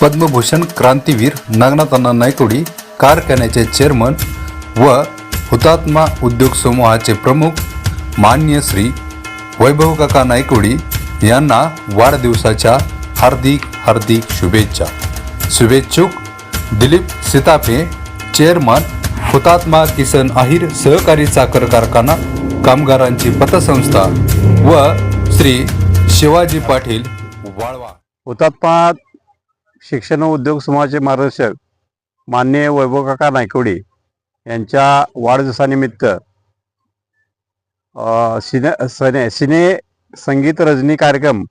पद्मभूषण क्रांतीवीर नागनाथांना नायकोडी कारखान्याचे चेअरमन व हुतात्मा उद्योग समूहाचे प्रमुख मान्य श्री वैभव काका नायकोडी यांना वाढदिवसाच्या हार्दिक हार्दिक शुभेच्छा. शुभेच्छुक दिलीप सिताफे चेअरमन हुतात्मा किसन आहिर सहकारी साखर कारखाना कामगारांची पतसंस्था व श्री शिवाजी पाटील वाळवा. हुतात्मा शिक्षण उद्योग समूहाचे मार्गदर्शक मान्य वैभव काका नायकवडी यांच्या वाढदिवसानिमित्त सिने सने सिने संगीत रजनी कार्यक्रम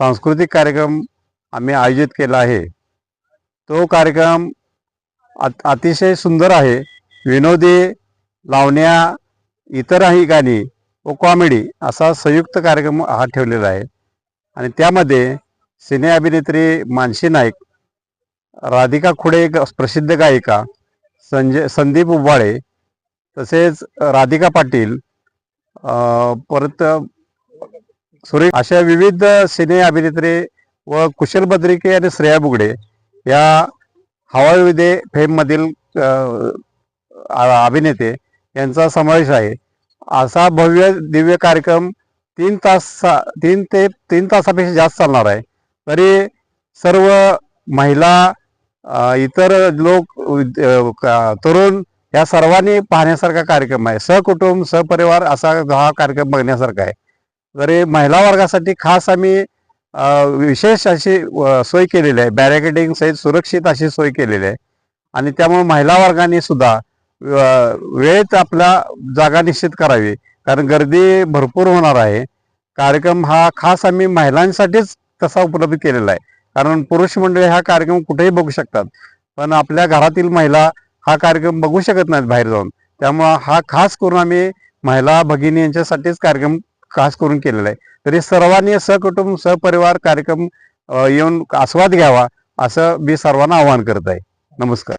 सांस्कृतिक कार्यक्रम आम्ही आयोजित केला आहे. तो कार्यक्रम अत अतिशय सुंदर आहे. विनोदी लावण्या इतरही गाणी व कॉमेडी असा संयुक्त कार्यक्रम हा ठेवलेला आहे. आणि त्यामध्ये सिने अभिनेत्री मानसी नाईक राधिका खुडे एक प्रसिद्ध गायिका संजय संदीप उबाळे तसेच राधिका पाटील परत सुरेश अशा विविध सिने अभिनेत्री व कुशल बद्रिके आणि श्रेया बुगडे या हवाई विदे फेममधील अभिनेते यांचा समावेश आहे. असा भव्य दिव्य कार्यक्रम तीन तास तीन ते तीन तासापेक्षा जास्त चालणार आहे. तरी सर्व महिला इतर लोक का- तरुण या सर्वांनी पाहण्यासारखा कार्यक्रम आहे. सहकुटुंब सहपरिवार असा हा कार्यक्रम बघण्यासारखा आहे. तरी महिला वर्गासाठी खास आम्ही विशेष अशी सोय केलेली आहे. बॅरिकेडिंग सहित सुरक्षित अशी सोय केलेली आहे. आणि त्यामुळे महिला वर्गाने सुद्धा वेळेत आपला जागा निश्चित करावी. कारण गर्दी भरपूर होणार आहे. कार्यक्रम हा खास आम्ही महिलांसाठीच तसा उपलब्ध केलेला आहे. कारण पुरुष मंडळी हा कार्यक्रम कुठेही बघू शकतात. पण आपल्या घरातील महिला हा कार्यक्रम बघू शकत नाहीत बाहेर जाऊन. त्यामुळं हा खास करून आम्ही महिला भगिनी यांच्यासाठीच कार्यक्रम खास करून केलेला आहे. तरी सर्वांनी सहकुटुंब सहपरिवार कार्यक्रम येऊन आस्वाद घ्यावा असं मी सर्वांना आवाहन करत आहे. नमस्कार.